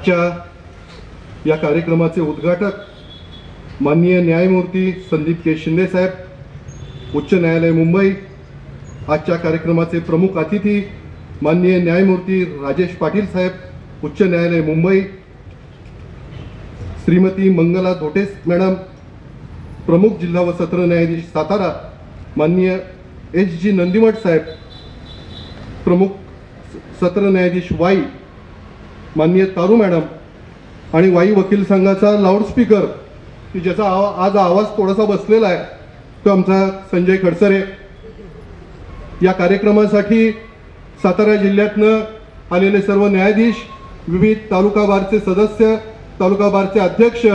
आजच्या या कार्यक्रमाचे उद्घाटक माननीय न्यायमूर्ती संदीप के शिंदे साहेब उच्च न्यायालय मुंबई आजच्या कार्यक्रमाचे प्रमुख अतिथी माननीय न्यायमूर्ती राजेश पाटील साहेब उच्च न्यायालय मुंबई श्रीमती मंगला धोटेस मॅडम प्रमुख जिल्हा व सत्र न्यायाधीश सातारा माननीय एच जी नंदीमठ साहेब प्रमुख सत्र न्यायाधीश वाई माननीय तारू मॅडम आणि वाई वकील संघाचा लाऊडस्पीकर की ज्याचा आवा आज आवाज थोडासा बसलेला आहे तो आमचा संजय खडसरे. या कार्यक्रमासाठी सातारा जिल्ह्यातनं आलेले सर्व न्यायाधीश विविध तालुका बारचे सदस्य तालुका बारचे अध्यक्ष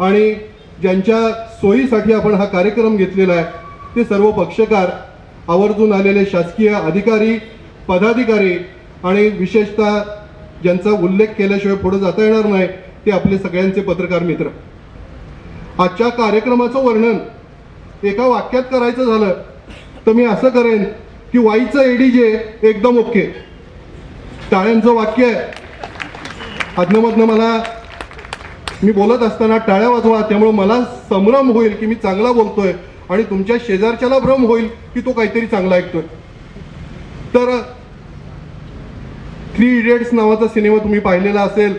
आणि ज्यांच्या सोयीसाठी आपण हा कार्यक्रम घेतलेला आहे ते सर्व पक्षकार आवर्जून आलेले शासकीय अधिकारी पदाधिकारी आणि विशेषतः ज्यांचा उल्लेख केल्याशिवाय पुढे जाता येणार नाही ते आपले सगळ्यांचे पत्रकार मित्र. आजच्या कार्यक्रमाचं वर्णन एका वाक्यात करायचं झालं तर मी असं करेन की वाईचं एडीजे एकदम ओके. टाळ्यांचं वाक्य आहे. अधनमधनं मला मी बोलत असताना टाळ्या वाजवा त्यामुळे मला संभ्रम होईल की मी चांगला बोलतोय आणि तुमच्या शेजारच्याला भ्रम होईल की तो काहीतरी चांगला ऐकतोय. तर थ्री इडियट्स नावाचा सिनेमा तुम्ही पाहिलेला असेल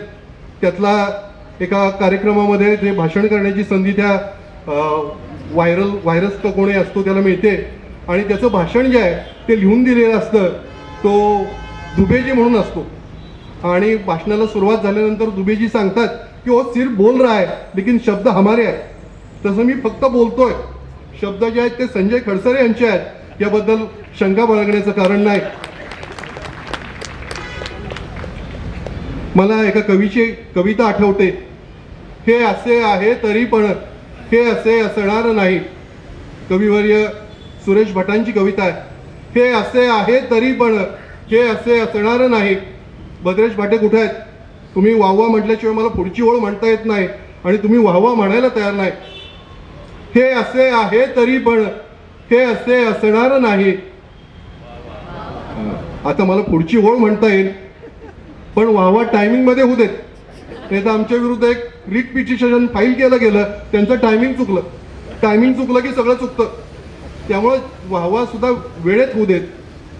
त्यातला एका कार्यक्रमामध्ये जे भाषण करण्याची संधी त्या व्हायरल व्हायरस तो कोणी असतो त्याला मिळते. आणि त्याचं भाषण जे आहे ते लिहून दिलेलं असतं तो दुबेजी म्हणून असतो. आणि भाषणाला सुरुवात झाल्यानंतर दुबेजी सांगतात की ओ सिर बोल रहा है लेकिन शब्द हमारे आहे तसं मी फक्त बोलतोय. शब्द जे आहेत ते संजय खडसरे यांचे आहेत. याबद्दल शंका बाळगण्याचं कारण नाही. मला एका कवीची कविता आठवते. हे असे आहे तरी पण हे असे असणार नाही. कविवर्य सुरेश भटांची कविता आहे. हे असे आहे तरी पण हे असे असणार नाही. भद्रेश भाटे कुठे आहेत? तुम्ही वाहवा म्हटल्याशिवाय मला पुढची ओळ म्हणता येत नाही आणि तुम्ही वाहवा म्हणायला तयार नाही. हे असे आहे तरी पण हे असे असणार नाही. आता मला पुढची ओळ म्हणता येईल. पण वावा टायमिंगमध्ये होऊ देत. नाही तर आमच्या विरुद्ध एक रिट पिटिशन फाईल केलं गेलं त्यांचं टायमिंग चुकलं. टायमिंग चुकलं की सगळं चुकतं. त्यामुळं वाहवा सुद्धा वेळेत होऊ देत.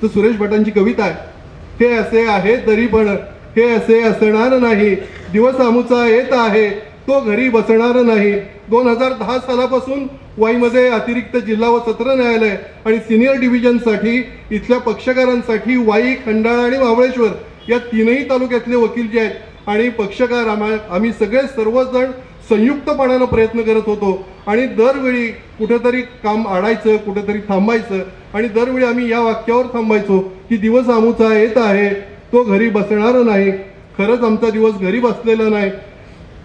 तर सुरेश भटांची कविता आहे हे असे आहे तरी पण हे असे असणार नाही. दिवस आमुचा येत आहे तो घरी बसणार नाही. दोन हजार दहा सालापासून वाईमध्ये अतिरिक्त जिल्हा व सत्र न्यायालय आणि सिनियर डिव्हिजनसाठी इथल्या पक्षकारांसाठी वाई खंडाळा आणि महाबळेश्वर या तीनही तालुक्यातले वकील जे आहेत आणि पक्षकार आम्हा आम्ही सगळे सर्वजण संयुक्तपणानं प्रयत्न करत होतो. आणि दरवेळी कुठेतरी काम आडायचं कुठेतरी थांबायचं आणि दरवेळी आम्ही या वाक्यावर थांबायचो की दिवस आमूचा येत आहे तो घरी बसणार नाही. खरंच आमचा दिवस घरी बसलेला नाही.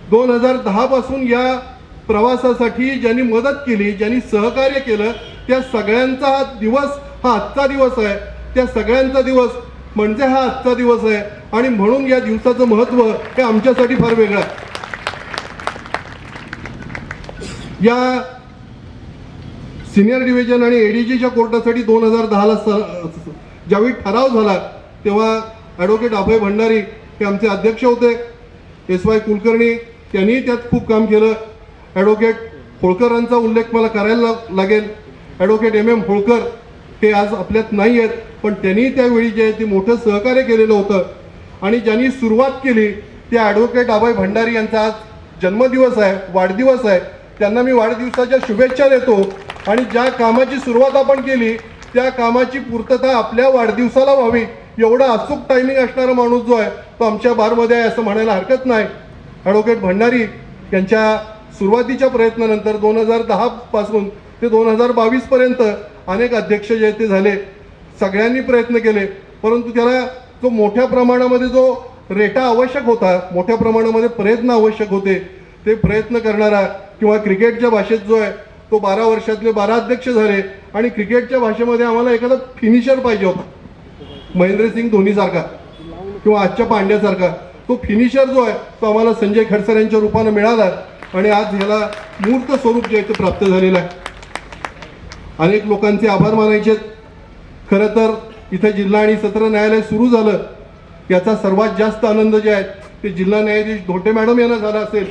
दोन हजार दहापासून या प्रवासासाठी ज्यांनी मदत केली ज्यांनी सहकार्य केलं त्या सगळ्यांचा हा दिवस हा आजचा दिवस आहे. त्या सगळ्यांचा दिवस म्हणजे हा आजचा दिवस आहे. आणि म्हणून या दिवसाचं महत्त्व हे आमच्यासाठी फार वेगळं आहे. या सिनियर डिव्हिजन आणि एडीजीच्या कोर्टासाठी दोन हजार दहाला ज्यावेळी ठराव झाला तेव्हा ॲडव्होकेट अभय भंडारी हे आमचे अध्यक्ष होते. एस वाय कुलकर्णी त्यांनी त्यात खूप काम केलं. ॲडव्होकेट होळकरांचा उल्लेख मला करायला लागेल. ॲडव्होकेट एम एम होळकर हे आज आपल्यात नाही आहेत पण त्यांनी त्यावेळी जे ते मोठं सहकार्य केलेलं होतं. आणि ज्यांनी सुरुवात केली ते ॲडव्होकेट अभय भंडारी यांचा आज जन्मदिवस आहे वाढदिवस आहे. त्यांना मी वाढदिवसाच्या शुभेच्छा देतो. आणि ज्या कामाची सुरुवात आपण केली त्या कामाची पूर्तता आपल्या वाढदिवसाला व्हावी एवढा अचूक टायमिंग असणारा माणूस जो आहे तो आमच्या बारमध्ये आहे असं म्हणायला हरकत नाही. ॲडव्होकेट भंडारी यांच्या सुरुवातीच्या प्रयत्नानंतर दोन हजार दहापासून ते दोन हजार बावीसपर्यंत अनेक अध्यक्ष जे ते झाले. सगळ्यांनी प्रयत्न केले परंतु त्याला जो मोठ्या प्रमाणामध्ये जो रेटा आवश्यक होता मोठ्या प्रमाणामध्ये प्रयत्न आवश्यक होते ते प्रयत्न करणारा किंवा क्रिकेटच्या भाषेत जो आहे तो बारा वर्षातले बारा अध्यक्ष झाले आणि क्रिकेटच्या भाषेमध्ये आम्हाला एखादा फिनिशर पाहिजे होता. महेंद्रसिंग धोनीसारखा किंवा आजच्या पांड्यासारखा. तो फिनिशर जो आहे तो आम्हाला संजय खडसर यांच्या रूपानं मिळाला आणि आज ह्याला मूर्त स्वरूप जे आहे ते प्राप्त झालेलं आहे. अनेक लोकांचे आभार मानायचे आहेत. खरं तर इथं जिल्हा आणि सत्र न्यायालय सुरू झालं. याचा सर्वात जास्त आनंद जे आहे ते जिल्हा न्यायाधीश धोटे मॅडम यांना झाला असेल.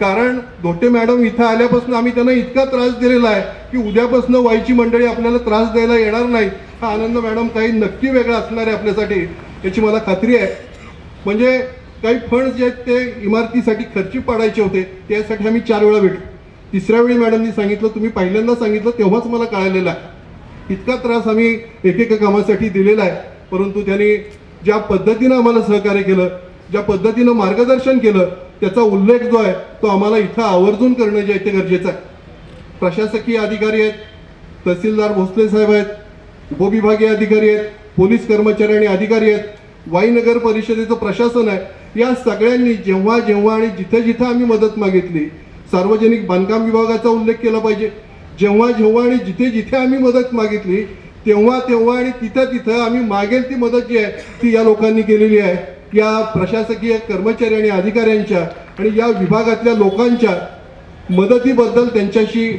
कारण धोटे मॅडम इथं आल्यापासून आम्ही त्यांना इतका त्रास दिलेला आहे की उद्यापासून वाईची मंडळी आपल्याला त्रास द्यायला येणार नाही. हा आनंद मॅडम काही नक्की वेगळा असणार आहे आपल्यासाठी याची मला खात्री आहे. म्हणजे काही फंड जे आहेत ते इमारतीसाठी खर्ची पाडायचे होते त्यासाठी आम्ही चार वेळा भेटलो. तिसऱ्या वेळी मॅडमनी सांगितलं तुम्ही पहिल्यांदा सांगितलं तेव्हाच मला कळालेलं आहे. इतका त्रास आम्ही एकेका कामासाठी दिलेला आहे. परंतु त्यांनी ज्या पद्धतीनं आम्हाला सहकार्य केलं ज्या पद्धतीनं मार्गदर्शन केलं त्याचा उल्लेख जो आहे तो आम्हाला इथं आवर्जून करणं जे आहे ते गरजेचं आहे. प्रशासकीय अधिकारी आहेत तहसीलदार भोसले साहेब आहेत उपविभागीय अधिकारी आहेत पोलीस कर्मचारी आणि अधिकारी आहेत वाई नगर परिषदेचं प्रशासन आहे. या सगळ्यांनी जेव्हा जेव्हा आणि जिथं जिथं आम्ही मदत मागितली सार्वजनिक बांधकाम विभागाचा उल्लेख केला पाहिजे. जेव्हा जेव्हा आणि जिथे जिथे आम्ही मदत मागितली तेव्हा तेव्हा आणि तिथं तिथं आम्ही मागेल ती मदत जी आहे ती या लोकांनी केलेली आहे. या प्रशासकीय कर्मचारी आणि अधिकाऱ्यांच्या आणि या विभागातल्या लोकांच्या मदतीबद्दल त्यांच्याशी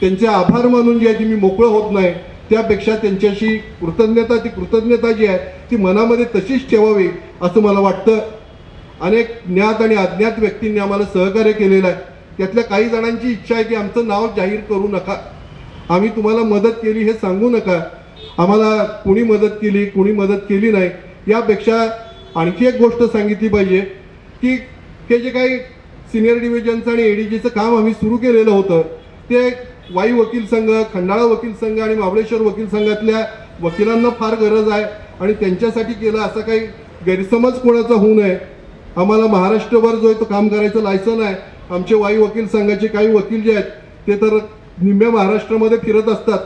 त्यांचे आभार मानून जे आहे ती मी मोकळं होत नाही त्यापेक्षा त्यांच्याशी कृतज्ञता ती कृतज्ञता जी आहे ती मनामध्ये तशीच ठेवावी असं मला वाटतं. अनेक ज्ञात आणि अज्ञात व्यक्तींनी आम्हाला सहकार्य केलेलं आहे. त्यातल्या काही जणांची इच्छा आहे की आमचं नाव जाहीर करू नका. आम्ही तुम्हाला मदत केली हे सांगू नका. आम्हाला कुणी मदत केली कुणी मदत केली नाही यापेक्षा आणखी एक गोष्ट सांगितली पाहिजे की हे जे काही सिनियर डिव्हिजनचं आणि एडीजीचं काम आम्ही सुरू केलेलं होतं ते वाई वकील संघ खंडाळा वकील संघ आणि महाबळेश्वर वकील संघातल्या वकिलांना फार गरज आहे आणि त्यांच्यासाठी केलं असा काही गैरसमज कोणाचा होऊ नये. आम्हाला महाराष्ट्रभर जो आहे तो काम करायचं लायसन आहे. आमचे वाई वकील संघाचे काही वकील जे आहेत ते तर निम्म्या महाराष्ट्रामध्ये फिरत असतात.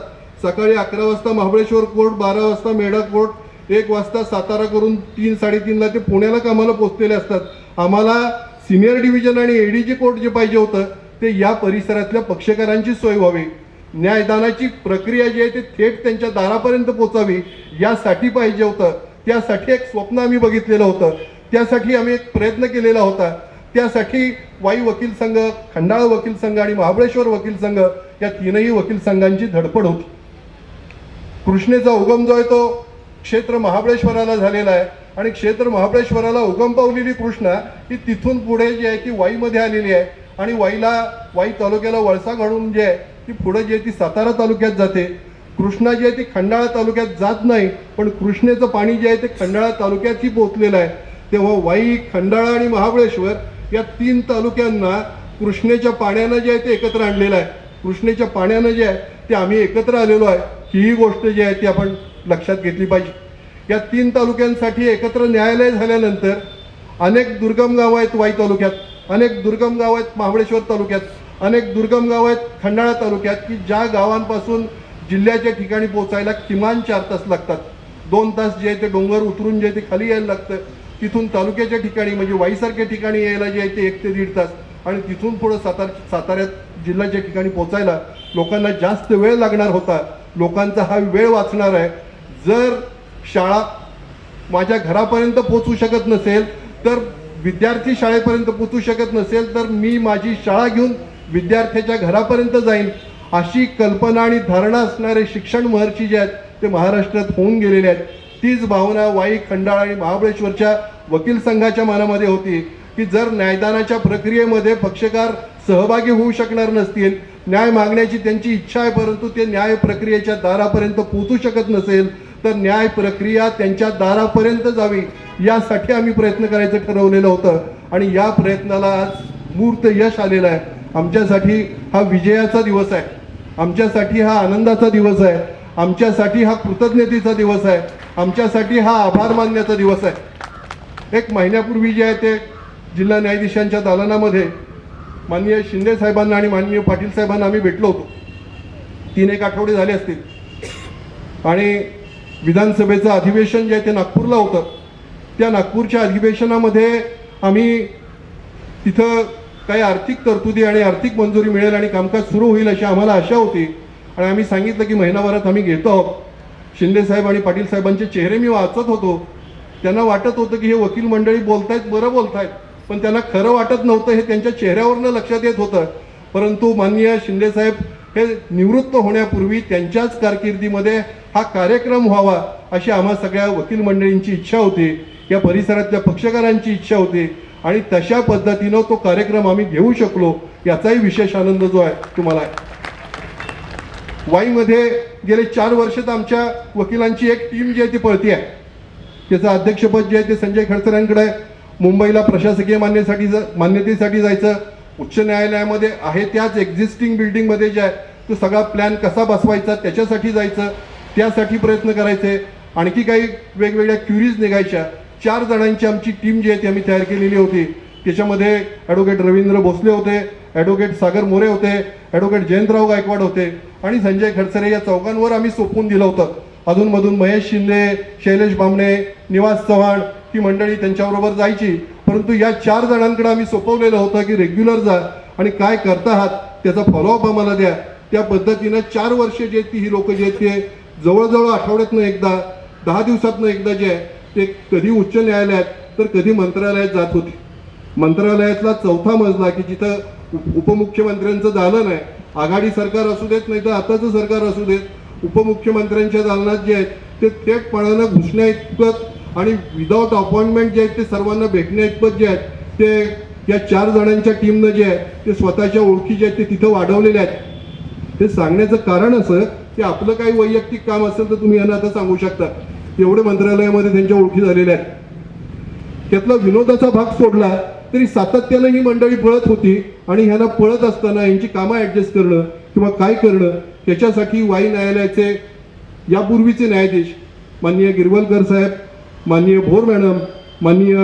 सकाळी अकरा वाजता महाबळेश्वर कोर्ट बारा वाजता मेढा कोर्ट एक वाजता सातारा करून तीन साडेतीनला ते पुण्याला कामाला पोचलेले असतात. आम्हाला सिनियर डिव्हिजन आणि एडीजी कोर्ट जे पाहिजे होतं ते या परिसरातल्या पक्षकारांची सोय व्हावी. न्यायदानाची प्रक्रिया जी आहे ते थेट त्यांच्या दारापर्यंत पोचावी यासाठी पाहिजे होतं. त्यासाठी एक स्वप्न आम्ही बघितलेलं होतं. त्यासाठी आम्ही एक प्रयत्न केलेला होता. त्यासाठी वाई वकील संघ खंडाळ वकील संघ आणि महाबळेश्वर वकील संघ या तीनही वकील संघांची धडपड होती. कृष्णेचा उगम जो आहे तो क्षेत्र महाबळेश्वराला झालेला आहे आणि क्षेत्र महाबळेश्वराला उगम पावलेली कृष्णा ही तिथून पुढे जी आहे ती वाईमध्ये आलेली आहे आणि वाईला वाई तालुक्याला वळसा घालून जे आहे ती पुढे जी आहे ती सातारा तालुक्यात जाते. कृष्णा जी आहे ती खंडाळा तालुक्यात जात नाही पण कृष्णेचं पाणी जे आहे ते खंडाळा तालुक्यातही पोचलेलं आहे. तेव्हा वाई खंडाळा आणि महाबळेश्वर या तीन तालुक्यांना कृष्णेच्या पाण्यानं जे आहे ते एकत्र आणलेलं आहे. कृष्णेच्या पाण्यानं जे आहे ते आम्ही एकत्र आलेलो आहे. ही गोष्ट जी आहे ती आपण लक्षात घेतली पाहिजे. या तीन तालुक्यांसाठी एकत्र न्यायालय झाल्यानंतर अनेक दुर्गम गावं आहेत वाई तालुक्यात अनेक दुर्गम गावं आहेत महाबळेश्वर तालुक्यात अनेक दुर्गम गावं आहेत खंडाळा तालुक्यात की ज्या गावांपासून जिल्ह्याच्या ठिकाणी पोहोचायला किमान चार तास लागतात. दोन तास जे आहे ते डोंगर उतरून जे आहे ते खाली यायला लागतं. तिथून तालुक्याच्या ठिकाणी म्हणजे वाईसारख्या ठिकाणी यायला जे आहे ते एक ते दीड तास. आणि तिथून पुढं सातार साताऱ्यात जिल्ह्याच्या ठिकाणी पोचायला लोकांना जास्त वेळ लागणार होता. लोकांचा हा वेळ वाचणार आहे. जर शाळा माझ्या घरापर्यंत पोचू शकत नसेल तर विद्यार्थी शाळेपर्यंत पोचू शकत नसेल तर मी माझी शाळा घेऊन विद्यार्थ्याच्या घरापर्यंत जाईन. अशी कल्पना आणि धारणा असणारे शिक्षण महर्षी जे आहेत ते महाराष्ट्रात होऊन गेलेले आहेत. तीच भावना वाई खंडाळ आणि महाबळेश्वरच्या वकील संघाच्या मनामध्ये होती की जर न्यायदानाच्या प्रक्रियेमध्ये पक्षकार सहभागी होऊ शकणार नसतील न्याय मागण्याची त्यांची इच्छा आहे परंतु ते न्याय प्रक्रियेच्या दारापर्यंत पोहोचू शकत नसेल तर न्याय प्रक्रिया त्यांच्या दारापर्यंत जावी यासाठी आम्ही प्रयत्न करायचं ठरवलेलं होतं. आणि या प्रयत्नाला आज मूर्त यश आलेलं आहे. आमच्यासाठी हा विजयाचा दिवस आहे. आमच्यासाठी हा आनंदाचा दिवस आहे. आमच्यासाठी हा कृतज्ञतेचा दिवस आहे. आमच्यासाठी हा आभार मानण्याचा दिवस आहे. एक महिन्यापूर्वी जे आहे ते जिल्हा न्यायाधीशांच्या दालनामध्ये माननीय शिंदे साहेबांना आणि माननीय पाटील साहेबांना आम्ही भेटलो होतो. तीन एक आठवडे झाले असतील. आणि विधानसभेचं अधिवेशन जे आहे ते नागपूरला होतं. त्या नागपूरच्या अधिवेशनामध्ये आम्ही तिथं काही आर्थिक तरतुदी आणि आर्थिक मंजुरी मिळेल आणि कामकाज सुरू होईल अशी आम्हाला आशा होती. आणि आम्ही सांगितलं की महिनाभरात आम्ही घेतो आहोत. शिंदे साहेब आणि पाटील साहेबांचे चेहरे मी वाचत होतो. त्यांना वाटत होतं की हे वकील मंडळी बोलतायत बरं बोलतायत. पण त्यांना खरं वाटत नव्हतं हे त्यांच्या चेहऱ्यावरनं लक्षात येत होतं. परंतु माननीय शिंदेसाहेब हे निवृत्त होण्यापूर्वी त्यांच्याच कारकिर्दीमध्ये हा कार्यक्रम व्हावा अशी आम्हा सगळ्या वकील मंडळींची इच्छा होती. या परिसरातल्या पक्षकारांची इच्छा होती आणि तशा पद्धतीनं तो कार्यक्रम आम्ही घेऊ शकलो याचाही विशेष आनंद जो आहे तुम्हाला आहे. वाईमध्ये गेले चार वर्ष तर आमच्या वकिलांची एक टीम जी आहे ती पळती आहे. त्याचं अध्यक्षपद जे आहे ते संजय खडसरांकडे आहे. मुंबईला प्रशासकीय मान्यसाठी मान्यतेसाठी जायचं उच्च न्यायालयामध्ये आहे त्याच एक्झिस्टिंग बिल्डिंगमध्ये जे आहे तो सगळा प्लॅन कसा बसवायचा त्याच्यासाठी जायचं त्यासाठी प्रयत्न करायचे. आणखी काही वेगवेगळ्या क्युरीज निघायच्या. चार जणांची आमची टीम जी आहे ती आम्ही तयार केलेली होती. त्याच्यामध्ये ॲडव्होकेट रवींद्र भोसले होते. ॲडव्होकेट सागर मोरे होते ॲडव्होकेट जयंतराव गायकवाड होते आणि संजय खडसरे या चौघांवर आम्ही सोपवून दिलं होतं. अधूनमधून महेश शिंदे शैलेश बामणे निवास चव्हाण ही मंडळी त्यांच्याबरोबर जायची. परंतु या चार जणांकडे आम्ही सोपवलेलं होतं की रेग्युलर जा आणि काय करता आहात त्याचा फॉलोअप आम्हाला द्या. त्या पद्धतीनं चार वर्ष जे आहेत ती ही लोक जे आहेत ते जवळजवळ आठवड्यातनं एकदा दहा दिवसातनं एकदा जे आहे ते कधी उच्च न्यायालयात तर कधी मंत्रालयात जात होती. मंत्रालयातला चौथा मजला की जिथं उपमुख्यमंत्र्यांचं दालन आहे आघाडी सरकार असू देत नाही तर आताचं सरकार असू देत. उपमुख्यमंत्र्यांच्या दालनात जे आहेत ते थेटपणानं घुसण्या इतपत आणि विदाऊट अपॉइंटमेंट जे आहेत ते सर्वांना भेटण्या इतपत जे आहेत ते या चार जणांच्या टीमनं जे आहे ते स्वतःच्या ओळखी जे आहेत ते तिथं वाढवलेले आहेत. हे सांगण्याचं कारण असं की आपलं काही वैयक्तिक काम असेल तर तुम्ही यांना आता सांगू शकता. एवढे मंत्रालयामध्ये त्यांच्या ओळखी झालेल्या आहेत. त्यातला विनोदाचा भाग सोडला तरी सातत्यानं ही मंडळी पळत होती आणि ह्यांना पळत असताना यांची कामं ऍडजस्ट करणं किंवा काय करणं याच्यासाठी वाई न्यायालयाचे यापूर्वीचे न्यायाधीश माननीय गिरवलकर साहेब माननीय भोर मॅडम माननीय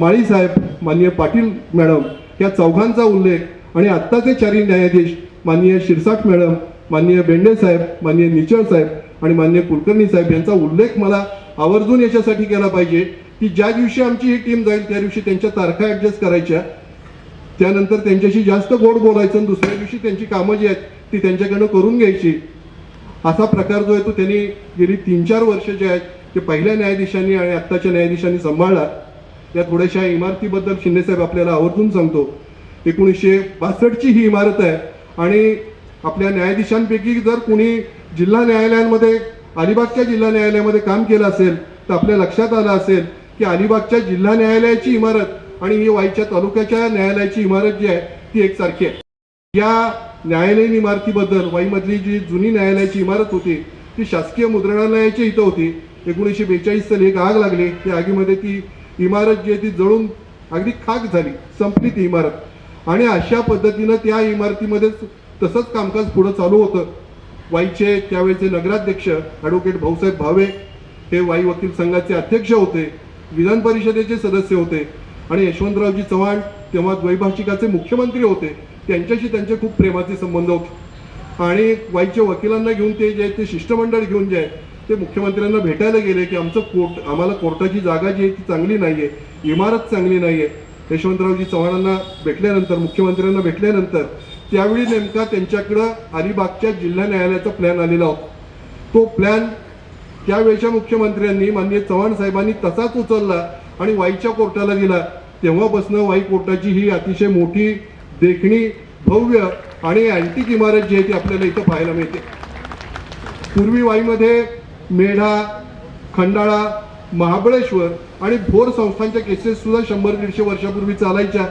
माळी साहेब माननीय पाटील मॅडम या चौघांचा उल्लेख आणि आत्ताचे चारही न्यायाधीश माननीय शिरसाट मॅडम माननीय बेंडे साहेब माननीय निचळ साहेब आणि माननीय कुलकर्णी साहेब यांचा उल्लेख मला आवर्जून याच्यासाठी केला पाहिजे. की ज्या दिवशी आमची ही टीम जाईल त्या दिवशी त्यांच्या तारखा ऍडजस्ट करायच्या. त्यानंतर त्यांच्याशी जास्त गोड बोलायचं आणि दुसऱ्या दिवशी त्यांची कामं जी आहेत ती त्यांच्याकडनं करून घ्यायची. असा प्रकार जो आहे तो त्यांनी गेली तीन चार वर्ष जे आहेत ते पहिल्या न्यायाधीशांनी आणि आत्ताच्या न्यायाधीशांनी सांभाळला. या थोड्याशा इमारतीबद्दल शिंदेसाहेब आपल्याला आवर्जून सांगतो. एकोणीसशे बासष्टची ही इमारत आहे आणि आपल्या न्यायाधीशांपैकी जर कोणी जिल्हा न्यायालयांमध्ये अलिबागच्या जिल्हा न्यायालयामध्ये काम केलं असेल तर आपल्या लक्षात आलं असेल की अलिबागच्या जिल्हा न्यायालयाची इमारत आणि ही वाईच्या तालुक्याच्या न्यायालयाची इमारत जी आहे ती एकसारखी आहे. या न्यायालयीन इमारतीबद्दल वाईमधली जी जुनी न्यायालयाची इमारत होती ती शासकीय मुद्रणालयाची इथं होती. एकोणीसशे बेचाळीस साली एक आग लागली. त्या आगीमध्ये ती इमारत जी आहे ती जळून अगदी खाक झाली संपली ती इमारत. आणि अशा पद्धतीनं त्या इमारतीमध्येच तसंच कामकाज पुढं चालू होतं. वाईचे त्यावेळेचे नगराध्यक्ष ॲडव्होकेट भाऊसाहेब भावे हे वाई वकील संघाचे अध्यक्ष होते. विधान परिषदेचे सदस्य होते. आणि यशवंतरावजी चव्हाण तेव्हा द्वैभाषिकाचे मुख्यमंत्री होते. त्यांच्याशी त्यांचे खूप प्रेमाचे संबंध होते. आणि वाईच्या वकिलांना घेऊन ते जे आहे ते शिष्टमंडळ घेऊन जे आहे ते मुख्यमंत्र्यांना भेटायला गेले की आमचं कोर्ट आम्हाला कोर्टाची जागा जी आहे ती चांगली नाही आहे इमारत चांगली नाही आहे यशवंतरावजी चव्हाणांना भेटल्यानंतर मुख्यमंत्र्यांना भेटल्यानंतर त्यावेळी नेमका त्यांच्याकडं अलिबागच्या जिल्हा न्यायालयाचा प्लॅन आलेला होता. तो प्लॅन त्यावेळच्या मुख्यमंत्र्यांनी माननीय चव्हाण साहेबांनी तसाच उचलला आणि वाईच्या कोर्टाला दिला तेव्हापासून वाई कोर्टाची ही अतिशय मोठी देखणी भव्य आणि अँटिक इमारत जी आहे ती आपल्याला इथं पाहायला मिळते. पूर्वी वाईमध्ये मेढा खंडाळा महाबळेश्वर आणि भोर संस्थांच्या केसेस सुद्धा शंभर दीडशे वर्षापूर्वी चालायच्या.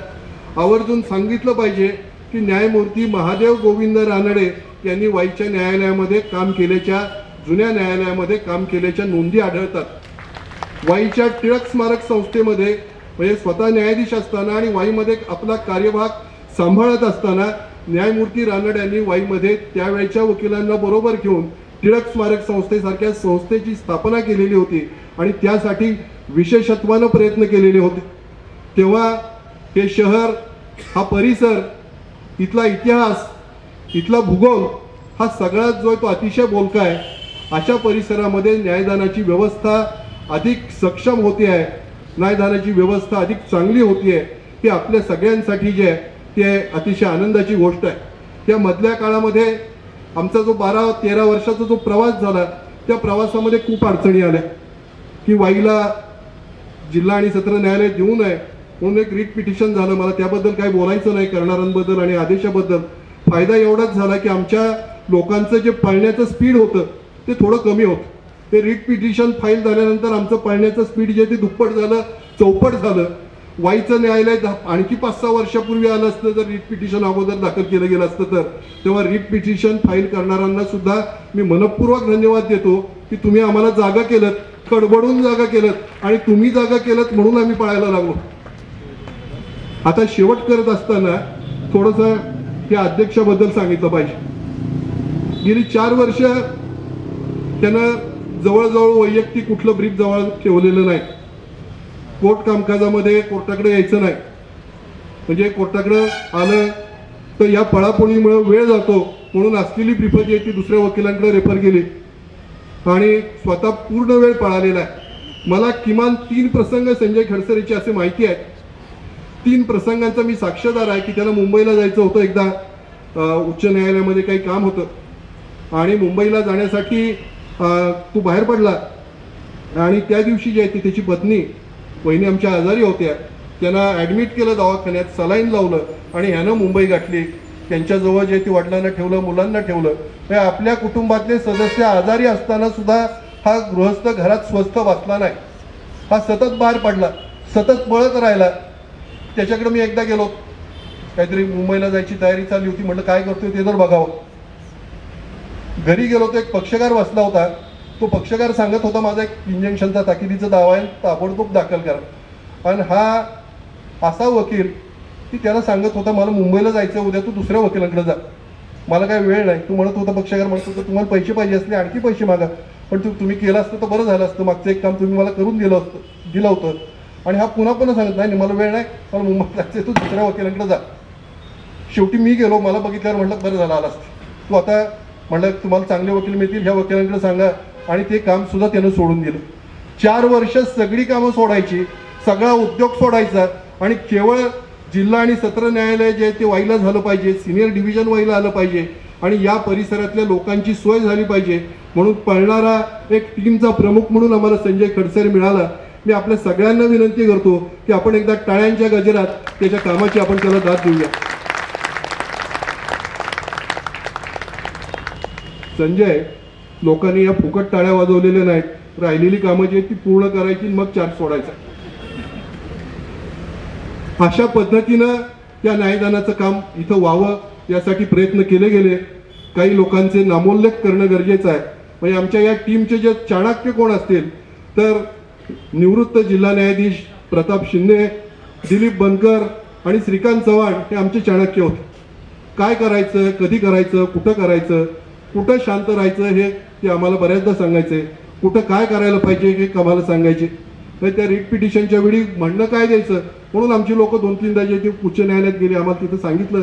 आवर्जून सांगितलं पाहिजे की न्यायमूर्ती महादेव गोविंद रानडे यांनी वाईच्या न्यायालयामध्ये काम केल्याच्या जुन्या न्यायालयामध्ये काम केल्याच्या नोंदी आढळतात. वाईच्या टिळक स्मारक संस्थेमध्ये म्हणजे स्वतः न्यायाधीश असताना आणि वाईमध्ये आपला कार्यभाग सांभाळत असताना न्यायमूर्ती रानड यांनी वाईमध्ये त्यावेळच्या वकिलांना बरोबर घेऊन टिळक स्मारक संस्थेसारख्या संस्थेची स्थापना केलेली होती आणि त्यासाठी विशेषत्वानं प्रयत्न केलेले होते. तेव्हा हे शहर हा परिसर इथला इतिहास इथला भूगोल हा सगळाच जो आहे तो अतिशय बोलका आहे. अशा परिसरामध्ये न्यायदानाची व्यवस्था अधिक सक्षम होते आहे. न्यायदानाची व्यवस्था अधिक चांगली होती आहे. ही आपल्या सगळ्यांसाठी जे आहे ते अतिशय आनंदाची गोष्ट आहे. त्या मधल्या काळामध्ये आमचा जो बारा तेरा वर्षाचा जो प्रवास झाला त्या प्रवासामध्ये खूप अडचणी आल्या. की वाईला जिल्हा आणि सत्र न्यायालय देऊ नये म्हणून एक रिट पिटिशन झालं. मला त्याबद्दल काही बोलायचं नाही करणाऱ्यांबद्दल आणि आदेशाबद्दल. फायदा एवढाच झाला की आमच्या लोकांचं जे पळण्याचं स्पीड होतं ते थोडं कमी होतं. ते रिट पिटिशन फाईल झाल्यानंतर आमचं पळण्याचं स्पीड जे ते दुप्पट झालं चौपट झालं. वाईचं न्यायालय आणखी पाच सहा वर्षापूर्वी आलं असतं जर रिट पिटिशन अगोदर दाखल केलं गेलं असतं तर. तेव्हा रिट पिटिशन फाईल करणाऱ्यांना सुद्धा मी मनपूर्वक धन्यवाद देतो की तुम्ही आम्हाला जागा केलं कडबडून जागा केलं आणि तुम्ही जागा केलं म्हणून आम्ही पळायला लागलो. आता शेवट करत असताना थोडंसं त्या अध्यक्षाबद्दल सांगितलं पाहिजे. गेली चार वर्ष त्यानं जवळजवळ वैयक्तिक कुठलं ब्रीफ जवळ ठेवलेलं नाही. कोर्ट कामकाजामध्ये कोर्टाकडे यायचं नाही. म्हणजे कोर्टाकडे आलं तर या पळापोळीमुळे वेळ जातो म्हणून असलेली ब्रीफ जी आहे ती दुसऱ्या वकिलांकडे रेफर केली. आणि स्वतः पूर्ण वेळ पळालेला आहे. मला किमान तीन प्रसंग संजय खडसरेचे असे माहिती आहेत. तीन प्रसंगांचा मी साक्षीदार आहे की त्याला मुंबईला जायचं होतं एकदा. उच्च न्यायालयामध्ये काही काम होतं. आणि मुंबईला जाण्यासाठी तो बाहेर पडला. आणि त्या दिवशी जी आहे ती त्याची पत्नी वहिनी आमच्या आजारी होत्या. त्यांना ॲडमिट केलं दवाखान्यात सलाईन लावलं आणि ह्यानं मुंबई गाठली. त्यांच्याजवळ जे ती वडिलांना ठेवलं मुलांना ठेवलं. हे आपल्या कुटुंबातले सदस्य आजारी असताना सुद्धा हा गृहस्थ घरात स्वस्थ बसला नाही. हा सतत बाहेर पडला सतत पळत राहिला. त्याच्याकडे मी एकदा गेलो. काहीतरी मुंबईला जायची तयारी चालली होती. म्हटलं काय करतोय ते तर बघावं. घरी गेलो तो एक पक्षकार बसला होता. तो पक्षकार सांगत होता माझा एक इंजेक्शनचा ताकिदीचा दावा आहे ताबडतोब दाखल करा. आणि हा असा वकील की त्याला सांगत होता मला मुंबईला जायचं उद्या तू दुसऱ्या वकिलांकडे जा. मला काय वेळ नाही. तू म्हणत होता पक्षकार म्हणत होता तुम्हाला पैसे पाहिजे असले आणखी पैसे मागा. पण तू तुम्ही केलं असतं तर बरं झालं असतं. मागचं एक काम तुम्ही मला करून दिलं असतं दिलं होतं. आणि हा पुन्हा पुन्हा सांगत नाही मला वेळ नाही. मला मुंबईत जायचं तू दुसऱ्या वकिलांकडे जा. शेवटी मी गेलो मला बघितल्यावर म्हटलं बरं झालं असतं तू आता म्हणलं तुम्हाला चांगले वकील मिळतील ह्या वकिलांकडे सांगा. आणि ते काम सुद्धा त्यानं सोडून दिलं. चार वर्ष सगळी कामं सोडायची सगळा उद्योग सोडायचा आणि केवळ जिल्हा आणि सत्र न्यायालय जे ते व्हायला झालं पाहिजे सिनियर डिव्हिजन व्हायला आलं पाहिजे आणि या परिसरातल्या लोकांची सोय झाली पाहिजे. म्हणून पळणारा एक टीमचा प्रमुख म्हणून आम्हाला संजय खडसेर मिळाला. मी आपल्या सगळ्यांना विनंती करतो की आपण एकदा टाळ्यांच्या गजरात त्याच्या कामाची आपण त्याला दाद देऊया. संजय लोकांनी या फुकट टाळ्या वाजवलेल्या नाहीत. राहिलेली कामं जी आहेत ती पूर्ण करायची मग चार्ज सोडायचा. अशा पद्धतीनं त्या न्यायदानाचं काम इथं व्हावं यासाठी प्रयत्न केले गेले. काही लोकांचे नामोल्लेख करणं गरजेचं आहे. म्हणजे आमच्या या टीमचे जे चाणक्य कोण असतील तर निवृत्त जिल्हा न्यायाधीश प्रताप शिंदे दिलीप बनकर आणि श्रीकांत चव्हाण हे आमचे चाणक्य होते. काय करायचं कधी करायचं कुठं करायचं कुठं शांत राहायचं हे ते आम्हाला बऱ्याचदा सांगायचे कुठं काय करायला पाहिजे हे आम्हाला सांगायचे. त्या रिट पिटिशनच्या वेळी म्हणणं काय द्यायचं? म्हणून आमची लोक दोन तीनदा जे ते उच्च न्यायालयात गेली आम्हाला तिथं सांगितलं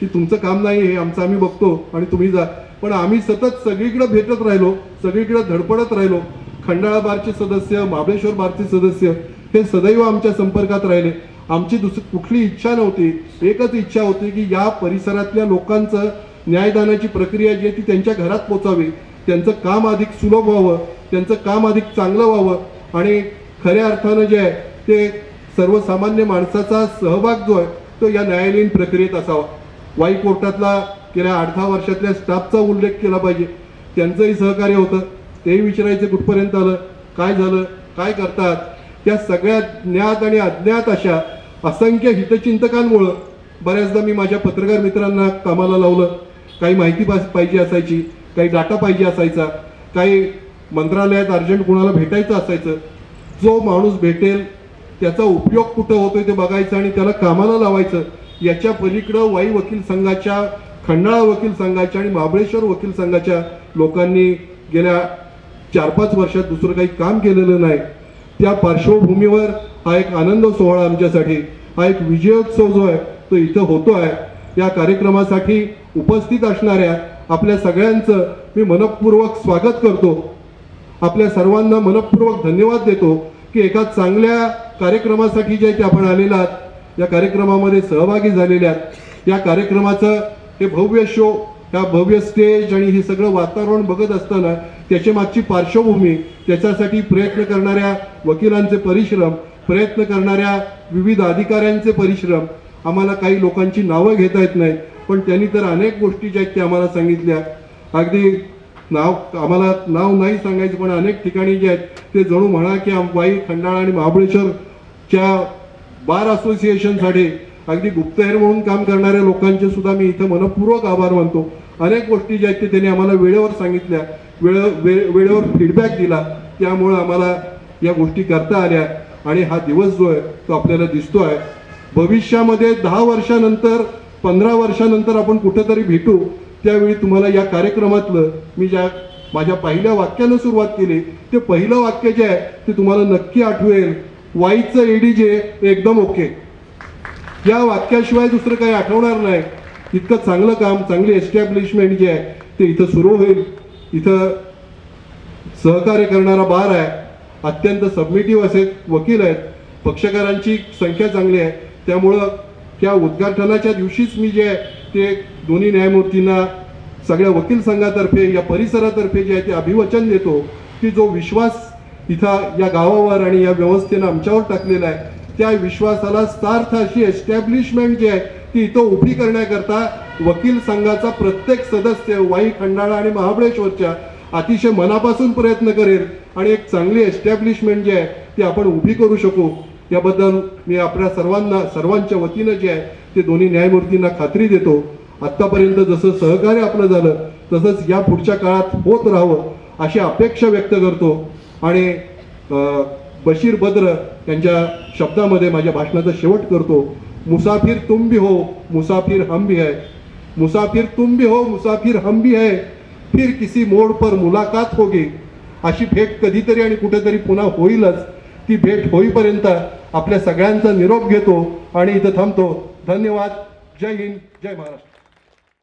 की तुमचं काम नाही हे आमचं आम्ही बघतो आणि तुम्ही जा. पण आम्ही सतत सगळीकडे भेटत राहिलो सगळीकडे धडपडत राहिलो. खंडाळा बारचे सदस्य महाबळेश्वर बारचे सदस्य हे सदैव आमच्या संपर्कात राहिले. आमची दुसरी कुठली इच्छा नव्हती. एकच इच्छा होती की या परिसरातल्या लोकांचं न्यायदानाची प्रक्रिया जी आहे ती त्यांच्या घरात पोचावी. त्यांचं काम अधिक सुलभ व्हावं त्यांचं काम अधिक चांगलं व्हावं आणि खऱ्या अर्थानं जे आहे ते सर्वसामान्य माणसाचा सहभाग जो आहे तो या न्यायालयीन प्रक्रियेत असावा. वाई कोर्टातला गेल्या आठ दहा वर्षातल्या स्टाफचा उल्लेख केला पाहिजे. त्यांचंही सहकार्य होतं. तेही विचारायचं कुठपर्यंत आलं काय झालं काय करतात. त्या सगळ्या ज्ञात आणि अज्ञात अशा असंख्य हितचिंतकांमुळं बऱ्याचदा मी माझ्या पत्रकार मित्रांना कामाला लावलं. काही माहिती पाहिजे असायची काही डाटा पाहिजे असायचा काही मंत्रालयात अर्जंट कुणाला भेटायचं असायचं जो माणूस भेटेल त्याचा उपयोग कुठं होतोय ते बघायचं आणि त्याला कामाला लावायचं याच्या पलीकडं वाई वकील संघाच्या खंडाळा वकील संघाच्या आणि महाबळेश्वर वकील संघाच्या लोकांनी गेल्या चार पाच वर्षात दुसरं काही काम केलेलं नाही. त्या पार्श्वभूमीवर हा एक आनंद सोहळा आमच्यासाठी हा एक विजयोत्सव जो आहे तो इथं होतो आहे. या कार्यक्रमासाठी उपस्थित असणाऱ्या आपल्या सगळ्यांचं मी मनपूर्वक स्वागत करतो. आपल्या सर्वांना मनपूर्वक धन्यवाद देतो की एका चांगल्या कार्यक्रमासाठी जे ते आपण आलेला आहात या कार्यक्रमामध्ये सहभागी झालेल्या या कार्यक्रमाचं हे भव्य शो ह्या भव्य स्टेज आणि हे सगळं वातावरण बघत असताना त्याच्या मागची पार्श्वभूमी त्याच्यासाठी प्रयत्न करणाऱ्या वकिलांचे परिश्रम प्रयत्न करणाऱ्या विविध अधिकाऱ्यांचे परिश्रम आम्हाला काही लोकांची नावं घेता येत नाही पण त्यांनी तर अनेक गोष्टी ज्या आहेत त्या आम्हाला सांगितल्या. अगदी नाव आम्हाला नाव नाही सांगायचं पण अनेक ठिकाणी जे आहेत ते जणू म्हणा की बाई खंडाळा आणि महाबळेश्वरच्या बार असोसिएशनसाठी अगदी गुप्तहेर म्हणून काम करणाऱ्या लोकांचे सुद्धा मी इथं मनपूर्वक आभार मानतो. अनेक गोष्टी ज्या आहेत ते त्यांनी आम्हाला वेळेवर सांगितल्या. वेळ वे- वेळेवर फीडबॅक दिला. त्यामुळं आम्हाला या गोष्टी करता आल्या. आणि हा दिवस जो आहे तो आपल्याला दिसतो आहे भविष्यामध्ये दहा वर्षानंतर पंधरा वर्षानंतर आपण कुठेतरी भेटू त्यावेळी तुम्हाला या कार्यक्रमातलं मी ज्या माझ्या पहिल्या वाक्यानं सुरुवात केली ते पहिलं वाक्य जे आहे ते तुम्हाला नक्की आठवेल. वाईचं एडी जे एकदम ओके. या वाक्याशिवाय दुसरं काही आठवणार नाही. इतकं चांगलं काम चांगली एस्टॅब्लिशमेंट जे आहे ते इथं सुरू होईल. इथं सहकार्य करणारा बार आहे. अत्यंत सबमिटिव्ह असे वकील आहेत. पक्षकारांची संख्या चांगली आहे. त्यामुळं त्या उद्घाटनाच्या दिवशीच मी जे आहे ते दोन्ही न्यायमूर्तींना सगळ्या वकील संघातर्फे या परिसरातर्फे जे आहे ते अभिवचन देतो की जो विश्वास इथं या गावावर आणि या व्यवस्थेनं आमच्यावर टाकलेला आहे त्या विश्वासाला सार्थ अशी एस्टॅब्लिशमेंट जी आहे ती इथं उभी करण्याकरता वकील संघाचा प्रत्येक सदस्य वाई खंडाळा आणि महाबळेश्वरच्या अतिशय मनापासून प्रयत्न करेल आणि एक चांगली एस्टॅब्लिशमेंट जी आहे ती आपण उभी करू शकू. त्याबद्दल मी आपल्या सर्वांना सर्वांच्या वतीनं जे आहे ते दोन्ही न्यायमूर्तींना खात्री देतो. आत्तापर्यंत जसं सहकार्य आपलं झालं तसंच या पुढच्या काळात होत राहावं अशी अपेक्षा व्यक्त करतो. आणि बशीर बद्र यांच्या शब्दामध्ये माझ्या भाषणाचा शेवट करतो. मुसाफिर तुम भी हो मुसाफिर हम भी है. मुसाफिर तुम भी हो मुसाफिर हम भी है. फिर किसी मोड पर मुलाकात होगी. अशी भेट कधीतरी आणि कुठेतरी पुन्हा होईलच. ती भेट होईपर्यंत आपल्या सगळ्यांचा निरोप घेतो आणि इथं थांबतो. धन्यवाद. जय हिंद. जय महाराष्ट्र.